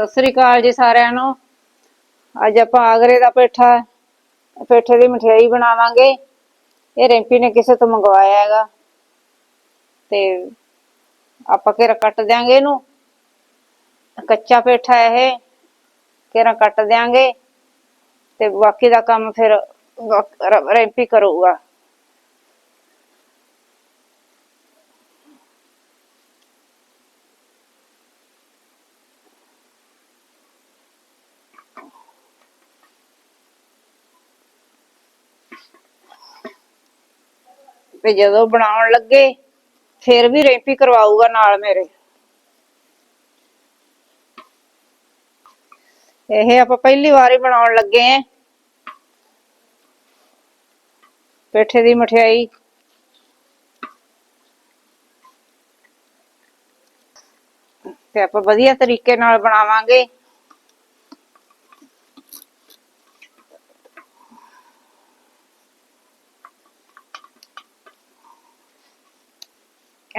ਸਤਿ ਸ੍ਰੀ ਅਕਾਲ ਜੀ ਸਾਰਿਆਂ ਨੂੰ। ਅੱਜ ਆਪਾਂ ਆਗਰੇ ਦਾ ਪੇਠਾ ਪੇਠੇ ਦੀ ਮਠਿਆਈ ਬਣਾਵਾਂਗੇ। ਇਹ ਰਿੰਪੀ ਨੇ ਕਿਸੇ ਤੋਂ ਮੰਗਵਾਇਆ ਹੈਗਾ। ਤੇ ਆਪਾਂ ਕਿਹੜਾ ਕੱਟ ਦਿਆਂਗੇ ਇਹਨੂੰ? ਕੱਚਾ ਪੇਠਾ ਇਹ। ਕਿਹੜਾ ਕੱਟ ਦਿਆਂਗੇ? ਤੇ ਬਾਕੀ ਦਾ ਕੰਮ ਫਿਰ ਰ- ਕਰੂਗਾ। ਤੇ ਜਦੋਂ ਬਣਾਉਣ ਲੱਗੇ, ਫਿਰ ਵੀ ਰੈਂਪੀ ਕਰਵਾਊਗਾ ਨਾਲ ਮੇਰੇ। ਇਹ ਆਪਾਂ ਪਹਿਲੀ ਵਾਰ ਹੀ ਬਣਾਉਣ ਲੱਗੇ ਆਂ। ਪੇਠੇ ਦੀ ਮਠਿਆਈ। ਤੇ ਆਪਾਂ ਵਧੀਆ ਤਰੀਕੇ ਨਾਲ ਬਣਾਵਾਂਗੇ।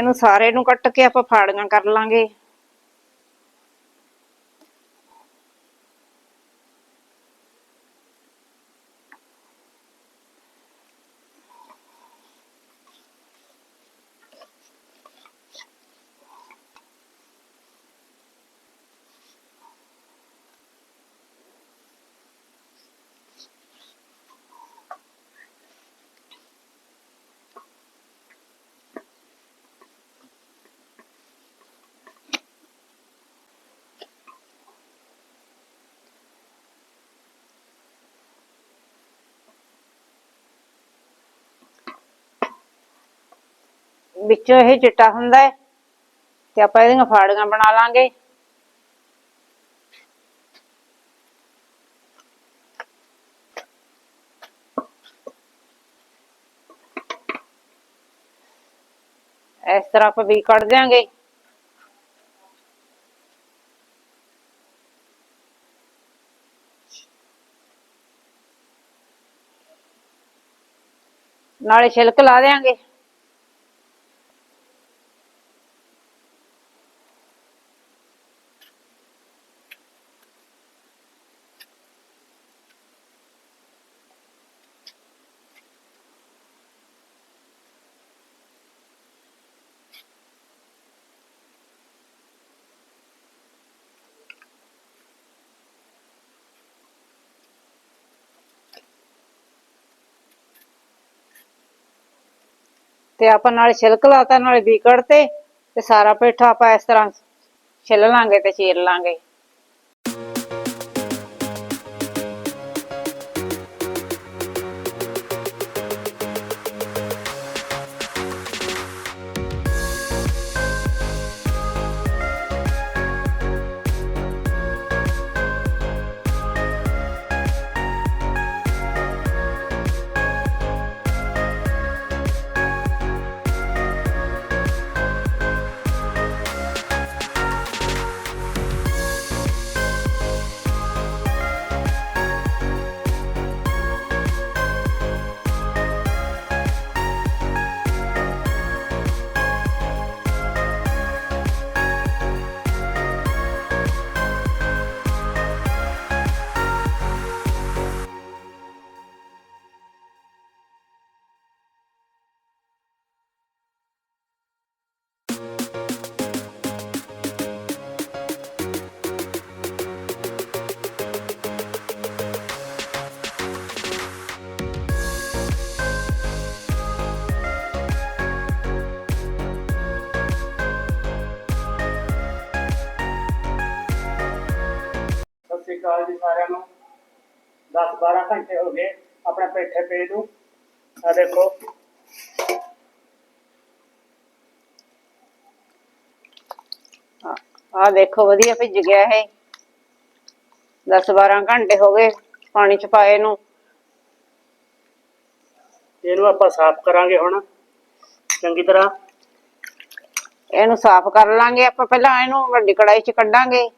ਇਹਨੂੰ ਸਾਰੇ ਨੂੰ ਕੱਟ ਕੇ ਆਪਾਂ ਫਾੜੀਆਂ ਕਰ ਲਾਂਗੇ। ਵਿੱਚੋਂ ਇਹ ਚਿੱਟਾ ਹੁੰਦਾ ਹੈ ਤੇ ਆਪਾਂ ਇਹਦੀਆਂ ਫਾੜੀਆਂ ਬਣਾ ਲਾਂਗੇ। ਇਸ ਤਰ੍ਹਾਂ ਆਪਾਂ ਵੀ ਕੱਢ ਦਿਆਂਗੇ। ਨਾਲੇ ਛਿਲਕ ਲਾ ਦਿਆਂਗੇ। ਤੇ ਆਪਾਂ ਨਾਲੇ ਛਿਲਕ ਲਾਤਾ, ਨਾਲੇ ਵੀ ਤੇ ਸਾਰਾ ਪੇਠਾ ਆਪਾਂ ਇਸ ਤਰ੍ਹਾਂ ਛਿੱਲ ਲਾਂਗੇ ਤੇ ਚੀਰ ਲਾਂਗੇ। ਸ੍ਰੀ ਅਕਾਲ ਜੀ ਸਾਰਿਆਂ ਨੂੰ। 10 12 ਘੰਟੇ ਹੋ ਗਏ ਆਪਣੇ ਪੇਠੇ ਪੇ ਨੂੰ। ਆ ਦੇਖੋ। ਆ ਦੇਖੋ ਵਧੀਆ ਭਿੱਜ ਗਿਆ ਇਹ। 10 12 ਘੰਟੇ ਹੋ ਗਏ ਪਾਣੀ ਚ ਪਾਏ ਨੂੰ। ਇਹਨੂੰ ਆਪਾਂ ਸਾਫ਼ ਕਰਾਂਗੇ ਹੁਣ। ਚੰਗੀ ਤਰ੍ਹਾਂ। ਇਹਨੂੰ ਸਾਫ਼ ਕਰ ਲਾਂਗੇ ਆਪਾਂ ਪਹਿਲਾਂ ਇਹਨੂੰ ਵੱਡੀ ਕੜਾਈ ਚ ਕੱਢਾਂਗੇ।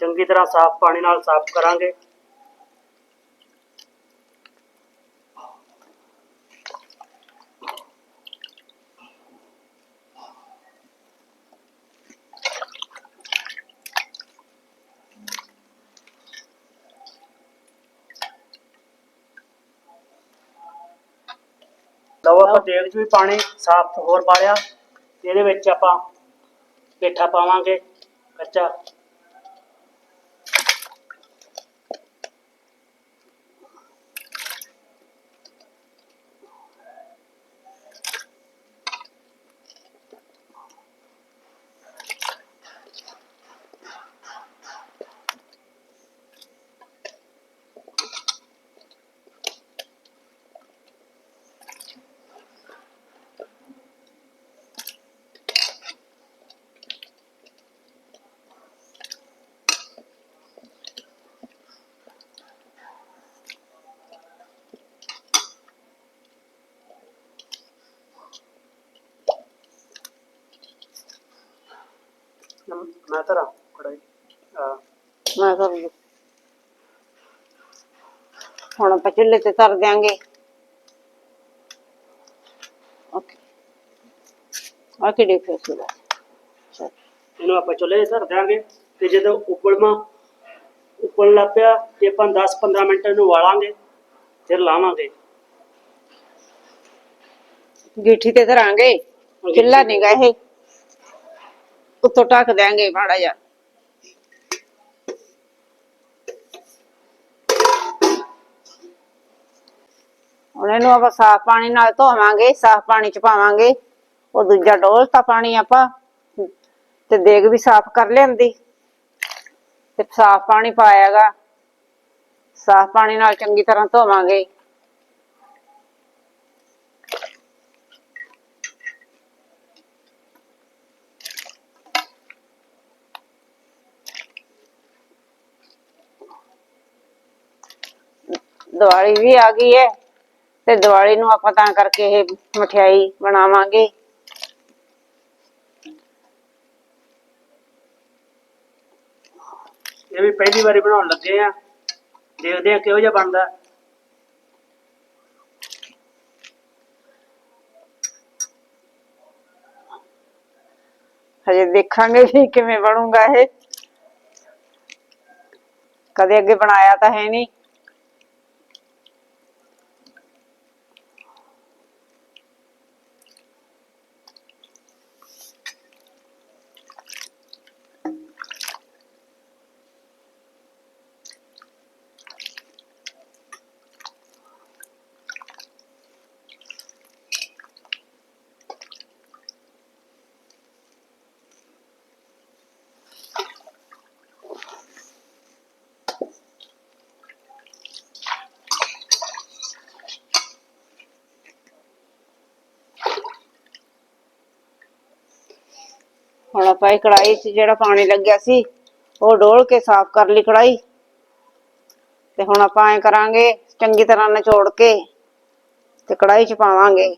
चंगी तरह साफ़ पानी साफ़ करा देख भी पानी साफ़ होर बालिया ये आप पेठा पावे कच्चा ਮੈਂ ਤਰਾ ਕੜਾਈ ਆ ਮੈਂ ਕਰ ਲੂ ਹੁਣ ਆਪਾਂ ਚੁੱਲ੍ਹੇ ਤੇ ਧਰ ਦਿਆਂਗੇ ਓਕੇ ਆ ਕੀ ਦੇਖੋ ਸੁਦਾ ਚਲ ਇਹਨੂੰ ਆਪਾਂ ਚੁੱਲ੍ਹੇ 'ਤੇ ਧਰ ਦਿਆਂਗੇ ਤੇ ਜਦੋਂ ਉਬਲਮਾ ਉਬਲਣ ਲੱਗ ਪਿਆ ਤੇ ਆਪਾਂ 10-15 ਮਿੰਟ ਇਹਨੂੰ ਵਾਲਾਂਗੇ ਫਿਰ ਲਾਵਾਂਗੇ ਗਿੱਠੀ ਤੇ ਧਰਾਂਗੇ ਚੁੱਲ੍ਹਾ ਨਹੀਂ ਗਾ ਇਹ ਉੱਤੋਂ ਢੱਕ ਦਿਆਂਗੇ ਮਾੜਾ ਜਿਹਾ। ਹੁਣ ਇਹਨੂੰ ਆਪਾਂ ਸਾਫ਼ ਪਾਣੀ ਨਾਲ ਧੋਵਾਂਗੇ, ਸਾਫ਼ ਪਾਣੀ ਚ ਪਾਵਾਂਗੇ। ਉਹ ਦੂਜਾ ਡੋਲਤਾ ਪਾਣੀ ਆਪਾਂ, ਤੇ ਦੇਗ ਵੀ ਸਾਫ਼ ਕਰ ਲਿਆਂਦੀ। ਤੇ ਸਾਫ਼ ਪਾਣੀ ਪਾਇਆਗਾ। ਸਾਫ਼ ਪਾਣੀ ਨਾਲ ਚੰਗੀ ਤਰ੍ਹਾਂ ਧੋਵਾਂਗੇ। ਦੀਵਾਲੀ ਵੀ ਆ ਗਈ ਹੈ ਤੇ ਦੀਵਾਲੀ ਨੂੰ ਆਪਾਂ ਤਾਂ ਕਰਕੇ ਇਹ ਮਠਿਆਈ ਬਣਾਵਾਂਗੇ। ਇਹ ਵੀ ਪਹਿਲੀ ਵਾਰੀ ਬਣਾਉਣ ਲੱਗੇ ਆ। ਦੇਖਦੇ ਆ ਕਿਹੋ ਜਿਹਾ ਬਣਦਾ। ਹਜੇ ਦੇਖਾਂਗੇ ਵੀ ਕਿਵੇਂ ਬਣੂਗਾ ਇਹ। ਕਦੇ ਅੱਗੇ ਬਣਾਇਆ ਤਾਂ ਹੈ ਨਹੀਂ। ਹੁਣ ਆਪਾਂ ਕੜਾਈ 'ਚ ਜਿਹੜਾ ਪਾਣੀ ਲੱਗਿਆ ਸੀ, ਉਹ ਡੋਲ ਕੇ ਸਾਫ਼ ਕਰ ਲਈ ਕੜਾਈ ਤੇ ਹੁਣ ਆਪਾਂ ਐ ਕਰਾਂਗੇ, ਚੰਗੀ ਤਰ੍ਹਾਂ ਨਿਚੋੜ ਕੇ ਤੇ ਕੜਾਈ 'ਚ ਪਾਵਾਂਗੇ।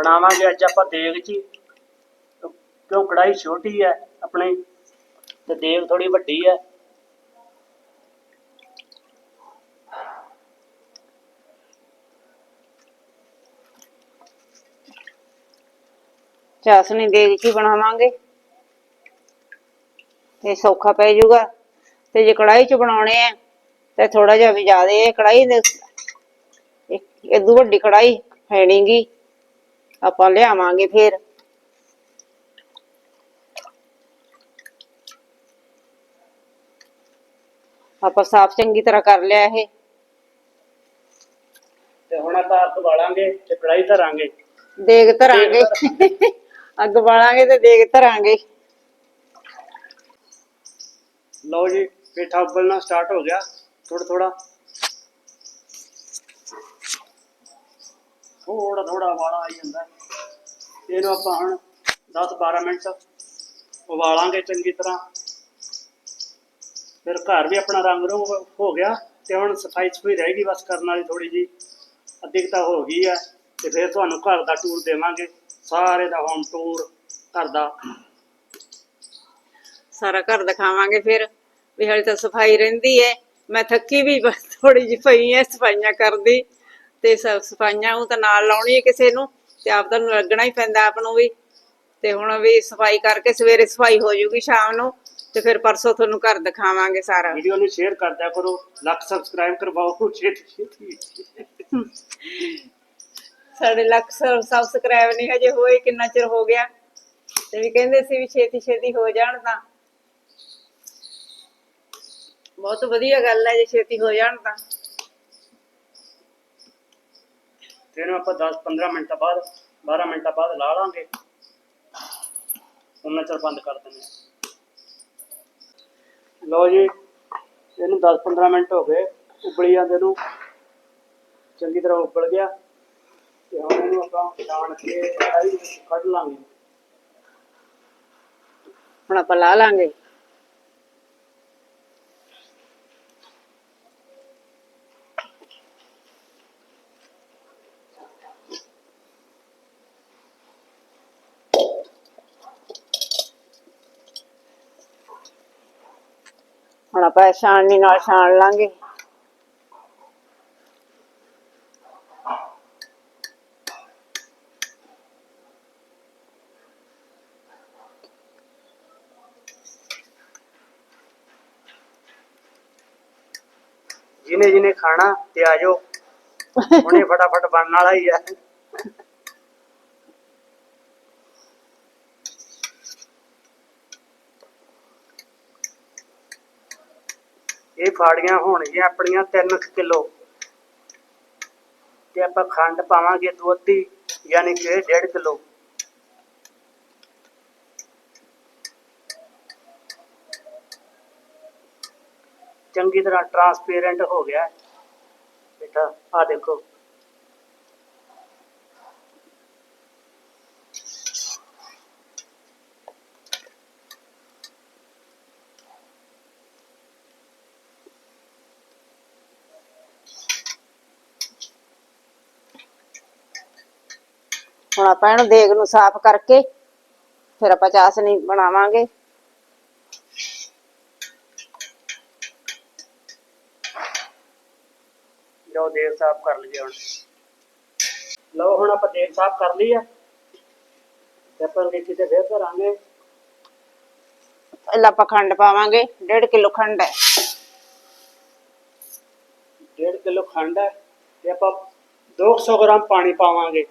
ਬਣਾਵਾਂਗੇ, ਅੱਜ ਆਪਾਂ ਦੇਗ 'ਚ ਕਿਉਂ ਕੜਾਈ ਛੋਟੀ ਹੈ ਆਪਣੀ, ਤੇ ਦੇਗ ਥੋੜੀ ਵੱਡੀ ਹੈ। ਚਾਸਣੀ ਦੇਗ 'ਚ ਹੀ ਬਣਾਵਾਂਗੇ। ਤੇ ਸੌਖਾ ਪੈ ਜਾਊਗਾ ਤੇ ਜੇ ਕੜਾਈ 'ਚ ਬਣਾਉਣੇ ਆ, ਤੇ ਥੋੜਾ ਜਿਹਾ ਵੀ ਜ਼ਿਆਦਾ ਇਹ ਕੜਾਈ ਦੇ ਇਦੋਂ ਵੱਡੀ ਕੜਾਈ ਹੈ ਗੀ। ਆਪਾਂ ਲਿਆਵਾਂਗੇ ਫੇਰ। ਆਪਾਂ ਸਾਫ਼ ਚੰਗੀ ਤਰ੍ਹਾਂ ਕਰ ਲਿਆ ਇਹ। ਤੇ ਹੁਣ ਆਪਾਂ ਅੱਗ ਬਾਲਾਂਗੇ ਤੇ ਕੜਾਈ ਧਰਾਂਗੇ। ਦੇਗ ਧਰਾਂਗੇ। ਅੱਗ ਬਾਲਾਂਗੇ ਤੇ ਦੇਗ ਧਰਾਂਗੇ। ਲਓ ਜੀ ਪੇਠਾ ਉਬਲਣਾ ਸਟਾਰਟ ਹੋ ਗਿਆ। ਥੋੜਾ ਥੋੜਾ ਥੋੜਾ ਥੋੜਾ ਵਾਲਾ ਆਈ ਜਾਂਦਾ। ਇਹਨੂੰ ਆਪਾਂ ਹੁਣ 10 12 ਮਿੰਟ ਉਬਾਲਾਂਗੇ ਚੰਗੀ ਤਰ੍ਹਾਂ। ਫਿਰ ਘਰ ਵੀ ਆਪਣਾ ਰੰਗ ਰੋਗ ਹੋ ਗਿਆ ਤੇ ਹੁਣ ਸਫ਼ਾਈ ਸਫ਼ਾਈ ਰਹਿ ਗਈ ਬਸ ਕਰਨ ਵਾਲੀ ਥੋੜੀ ਜੀ ਅੱਧੀ ਹੋ ਗਈ ਹੈ ਤੇ ਫਿਰ ਤੁਹਾਨੂੰ ਘਰ ਦਾ ਟੂਰ ਦੇਵਾਂਗੇ। ਸਾਰੇ ਦਾ ਹੋਮ ਟੂਰ ਘਰ ਦਾ। ਸਾਰਾ ਘਰ ਦਿਖਾਵਾਂਗੇ ਫਿਰ ਵੀ ਹਾਲੇ ਤਾਂ ਸਫ਼ਾਈ ਰਹਿੰਦੀ ਹੈ। ਮੈਂ ਥੱਕੀ ਵੀ ਥੋੜੀ ਜਿਹੀ ਪਈ ਐ ਸਫਾਈਆਂ ਕਰਦੀ। ਤੇ ਸਫਾਈਆਂ ਉਹ ਤਾਂ ਨਾਲ ਲਾਉਣੀ ਹੈ ਕਿਸੇ ਨੂੰ ਤੇ ਆਪ ਤਾਂ ਲੱਗਣਾ ਹੀ ਪੈਂਦਾ ਆਪ ਨੂੰ ਵੀ। ਤੇ ਹੁਣ ਵੀ ਸਫ਼ਾਈ ਕਰਕੇ ਸਵੇਰੇ ਸਫ਼ਾਈ ਹੋ ਜੂਗੀ ਸ਼ਾਮ ਨੂੰ ਤੇ ਫਿਰ ਪਰਸੋਂ ਤੁਹਾਨੂੰ ਘਰ ਦਿਖਾਵਾਂਗੇ ਸਾਰਾ। ਵੀਡੀਓ ਨੂੰ ਸ਼ੇਅਰ ਕਰ ਦਿਆ ਕਰੋ ਲੱਖ ਸਬਸਕ੍ਰਾਈਬ ਕਰਵਾਓ ਛੇਤੀ ਛੇਤੀ। ਸਾਡੇ ਲੱਖ ਸਬਸਕ੍ਰਾਈਬ ਨਹੀਂ ਹਜੇ ਹੋਏ ਕਿੰਨਾ ਚਿਰ ਹੋ ਗਿਆ? ਤੇ ਵੀ ਕਹਿੰਦੇ ਸੀ ਵੀ ਛੇਤੀ ਛੇਤੀ ਹੋ ਜਾਣ ਤਾਂ। ਬਹੁਤ ਵਧੀਆ ਗੱਲ ਹੈ ਜੇ ਛੇਤੀ ਹੋ ਜਾਣ ਤਾਂ। ਤੇ ਇਹਨੂੰ ਆਪਾਂ 10 15 ਮਿੰਟਾਂ ਬਾਅਦ 12 ਮਿੰਟਾਂ ਬਾਅਦ ਲਾ ਲਾਂਗੇ। ਉਹਨਾਂ ਚਿਰ ਬੰਦ ਕਰ ਦਿੰਦੇ। ਲਓ ਜੀ, ਇਹਨੂੰ 10 15 ਮਿੰਟ ਹੋ ਗਏ, ਉਬਲੀ ਜਾਂਦੇ ਨੂੰ। ਚੰਗੀ ਤਰ੍ਹਾਂ ਉਬਲ ਗਿਆ। ਤੇ ਹੁਣ ਇਹਨੂੰ ਆਪਾਂ ਛਾਣ ਕੇ ਕੜਾਹੀ ਕੱਢ ਲਾਂਗੇ। ਹੁਣ ਆਪਾਂ ਲਾ ਲਾਂਗੇ। ਆਪਾਂ ਛਾਣਨੀ ਨਾਲ ਛਾਣ ਲਾਂਗੇ। ਜਿਹਨੇ ਜਿਹਨੇ ਖਾਣਾ ਤੇ ਆ ਜਾਓ। ਹੁਣੇ ਫਟਾਫਟ ਬਣਨ ਵਾਲਾ ਹੀ ਹੈ ਫਾੜੀਆਂ ਹੋਣਗੀਆਂ ਆਪਣੀਆਂ 3 ਕਿਲੋ। ਤੇ ਆਪਾਂ ਖੰਡ ਪਾਵਾਂਗੇ ਦੁੱਧੀ ਯਾਨੀ ਕਿ 1.5 ਕਿਲੋ। ਚੰਗੀ ਤਰ੍ਹਾਂ ਟਰਾਂਸਪੇਰੈਂਟ ਹੋ ਗਿਆ। ਬੇਟਾ ਆ ਦੇਖੋ। ਆਪਾਂ ਇਹਨੂੰ ਦੇਗ ਨੂੰ ਸਾਫ਼ ਕਰਕੇ ਫਿਰ ਆਪਾਂ ਚਾਸਣੀ ਬਣਾਵਾਂਗੇ। ਲਓ ਦੇਗ ਸਾਫ਼ ਕਰ ਲਈਏ ਹੁਣ। ਲਓ ਹੁਣ ਆਪਾਂ ਦੇਗ ਸਾਫ਼ ਕਰ ਲਈ ਆ ਤੇ ਆਪਾਂ ਦੇਖੀ ਤੇ ਫੇਰ ਕਰਾਂਗੇ। ਪਹਿਲਾਂ ਆਪਾਂ ਖੰਡ ਪਾਵਾਂਗੇ 1.5 ਕਿਲੋ ਖੰਡ ਹੈ। 1.5 ਕਿਲੋ ਖੰਡ ਹੈ ਤੇ ਆਪਾਂ 200 ਗ੍ਰਾਮ ਪਾਣੀ ਪਾਵਾਂਗੇ।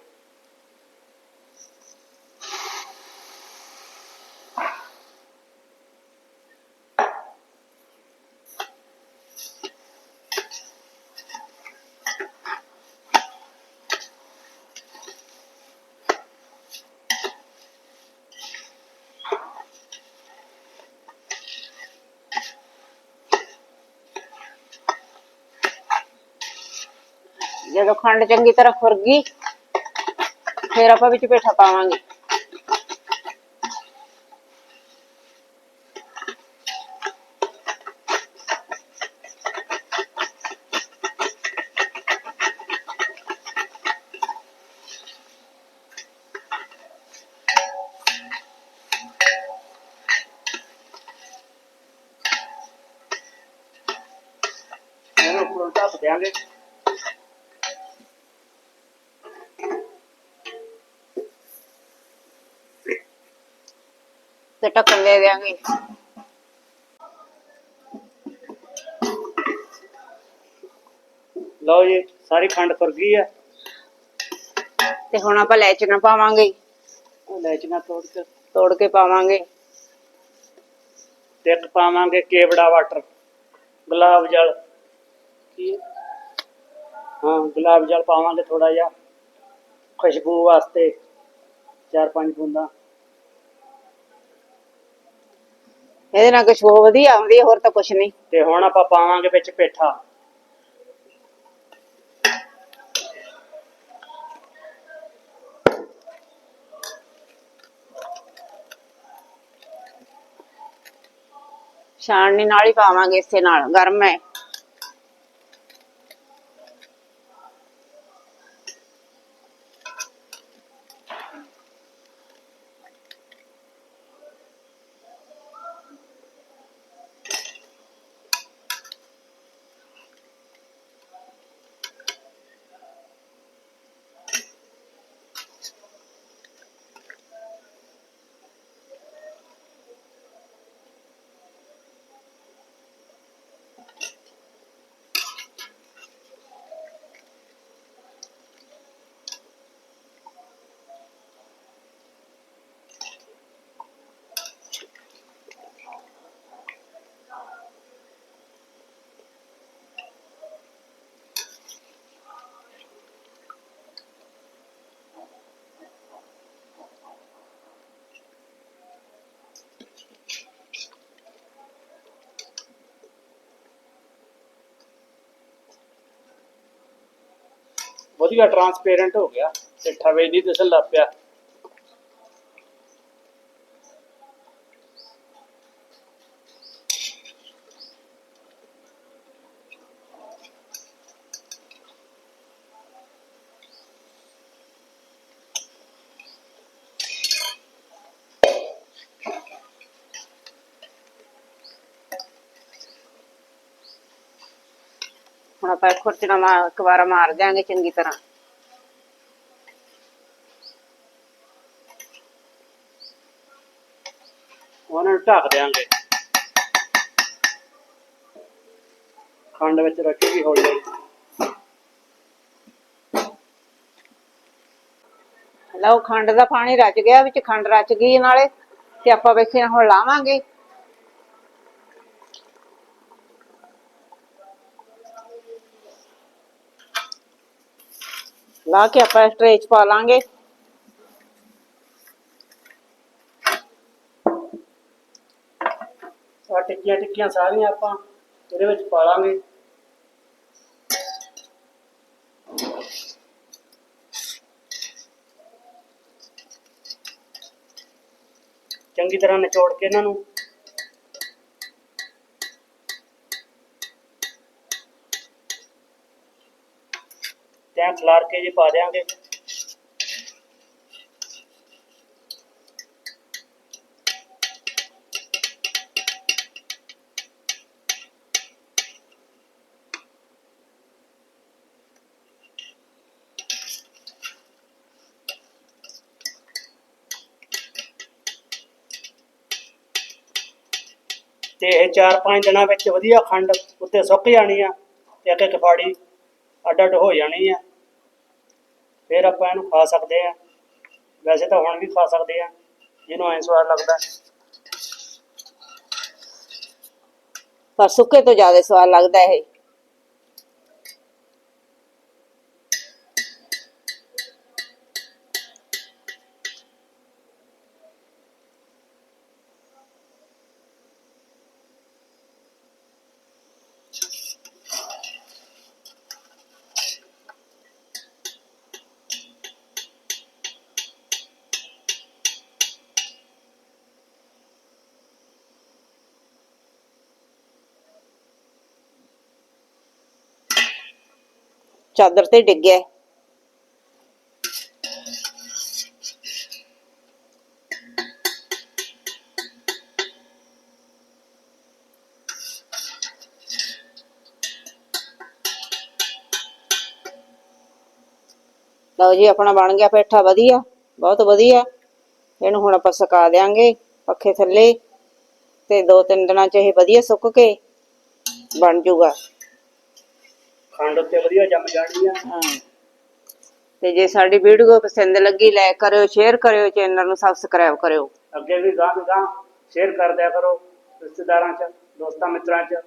ਜਦੋਂ ਖੰਡ ਚੰਗੀ ਤਰ੍ਹਾਂ ਖੁਰ ਗਈ ਫਿਰ ਆਪਾਂ ਵਿੱਚ ਪੇਠਾ ਪਾਵਾਂਗੇ। ਤੇ ਢੱਕਣ ਦੇ ਦੇਾਂਗੇ ਲਓ ਜੀ ਸਾਰੀ ਖੰਡ ਖੁਰ ਗਈ ਹੈ ਤੇ ਹੁਣ ਆਪਾਂ ਲੈਚੀਆਂ ਪਾਵਾਂਗੇ। ਉਹ ਲੈਚੀਆਂ ਤੋੜ ਕੇ। ਤੋੜ ਕੇ ਪਾਵਾਂਗੇ। ਤੇ ਇੱਕ ਪਾਵਾਂਗੇ ਕੇਵੜਾ ਵਾਟਰ ਗੁਲਾਬ ਜਲ। ਕੀ? ਹਾਂ ਗੁਲਾਬ ਜਲ ਪਾਵਾਂਗੇ ਥੋੜਾ ਜਿਹਾ। ਖੁਸ਼ਬੂ ਵਾਸਤੇ ਚਾਰ ਪੰਜ ਬੂੰਦਾਂ। ਇਹਦੇ ਨਾਲ ਖੁਸ਼ਬੂ ਵਧੀਆ ਆਉਂਦੀ ਹੈ ਹੋਰ ਤਾਂ ਕੁਛ ਨਹੀਂ। ਤੇ ਹੁਣ ਆਪਾਂ ਪਾਵਾਂਗੇ ਵਿੱਚ ਪੇਠਾ। ਛਾਣਨੀ ਨਾਲ ਹੀ ਪਾਵਾਂਗੇ ਇਸੇ ਨਾਲ ਗਰਮ ਹੈ। ਵਧੀਆ ਟਰਾਂਸਪੇਰੈਂਟ ਹੋ ਗਿਆ। ਸਿੱਠਾ ਵੇ ਨਹੀਂ ਦਿਸਣ ਲੱਗ ਪਿਆ। ਹੁਣ ਆਪਾਂ ਖੁਰਚਣਾ ਮਾਰ ਇੱਕ ਵਾਰ ਮਾਰ ਦਿਆਂਗੇ ਚੰਗੀ ਤਰ੍ਹਾਂ। ਉਹਨਾਂ ਨੂੰ ਢੱਕ ਦਿਆਂਗੇ। ਖੰਡ ਵਿੱਚ ਰੱਖੇਗੀ ਹੌਲੀ ਹੌਲੀ ਲਓ ਖੰਡ ਦਾ ਪਾਣੀ ਰਚ ਗਿਆ ਵਿੱਚ ਖੰਡ ਰਚ ਗਈ ਨਾਲੇ ਤੇ ਆਪਾਂ ਵੇਖੇ ਹੁਣ ਲਾਵਾਂਗੇ। ਲਾ ਕੇ ਆਪਾਂ ਟਰੇ ਚ ਪਾ ਲਾਂਗੇ ਆ ਟਿੱਕੀਆਂ ਟਿੱਕੀਆਂ ਸਾਰੀਆਂ ਆਪਾਂ ਇਹਦੇ ਵਿੱਚ ਪਾ ਲਾਂਗੇ ਚੰਗੀ ਤਰ੍ਹਾਂ ਨਿਚੋੜ ਕੇ ਇਹਨਾਂ ਨੂੰ ਤੇ ਖਲਾਰ ਕੇ ਜੀ ਪਾ ਦਿਆਂਗੇ। ਤੇ ਇਹ 4-5 ਦਿਨਾਂ ਵਿੱਚ ਵਧੀਆ ਖੰਡ ਉੱਤੇ ਸੁੱਕ ਜਾਣੀ ਆ ਤੇ ਇੱਕ ਇੱਕ ਫਾੜੀ ਅੱਡ ਅੱਡ ਹੋ ਜਾਣੀ ਆ। ਫਿਰ ਆਪਾਂ ਇਹਨੂੰ ਖਾ ਸਕਦੇ ਆ ਵੈਸੇ ਤਾਂ ਹੁਣ ਵੀ ਖਾ ਸਕਦੇ ਆ ਜਿਹਨੂੰ ਐਂ ਸਵਾਦ ਲੱਗਦਾ। ਪਰ ਸੁੱਕੇ ਤੋਂ ਜ਼ਿਆਦਾ ਸਵਾਦ ਲੱਗਦਾ ਇਹ। ਚਾਦਰ ਤੇ ਡਿੱਗਿਆ ਹੈ। ਲਓ ਜੀ, ਆਪਣਾ ਬਣ ਗਿਆ ਪੇਠਾ ਵਧੀਆ, ਬਹੁਤ ਵਧੀਆ ਇਹਨੂੰ ਹੁਣ ਆਪਾਂ ਸੁਕਾ ਦਿਆਂਗੇ ਪੱਖੇ ਥੱਲੇ ਤੇ ਦੋ ਤਿੰਨ ਦਿਨਾਂ ਚ ਇਹ ਵਧੀਆ ਸੁੱਕ ਕੇ ਬਣ ਜਾਊਗਾ ਖੰਡ ਉੱਤੇ ਵਧੀਆ ਜੰਮ ਜਾਣੀ ਆ। ਹਾਂ। ਤੇ ਜੇ ਸਾਡੀ ਵੀਡੀਓ ਪਸੰਦ ਲੱਗੀ ਲਾਈਕ ਕਰਿਓ ਸ਼ੇਅਰ ਕਰਿਓ ਚੈਨਲ ਨੂੰ ਸਬਸਕ੍ਰਾਈਬ ਕਰਿਓ। ਅੱਗੇ ਵੀ ਗਾਂ ਗਾਂ ਸ਼ੇਅਰ ਕਰ ਦਿਆ ਕਰੋ ਰਿਸ਼ਤੇਦਾਰਾਂ ਚ ਦੋਸਤਾਂ ਮਿੱਤਰਾਂ ਚ।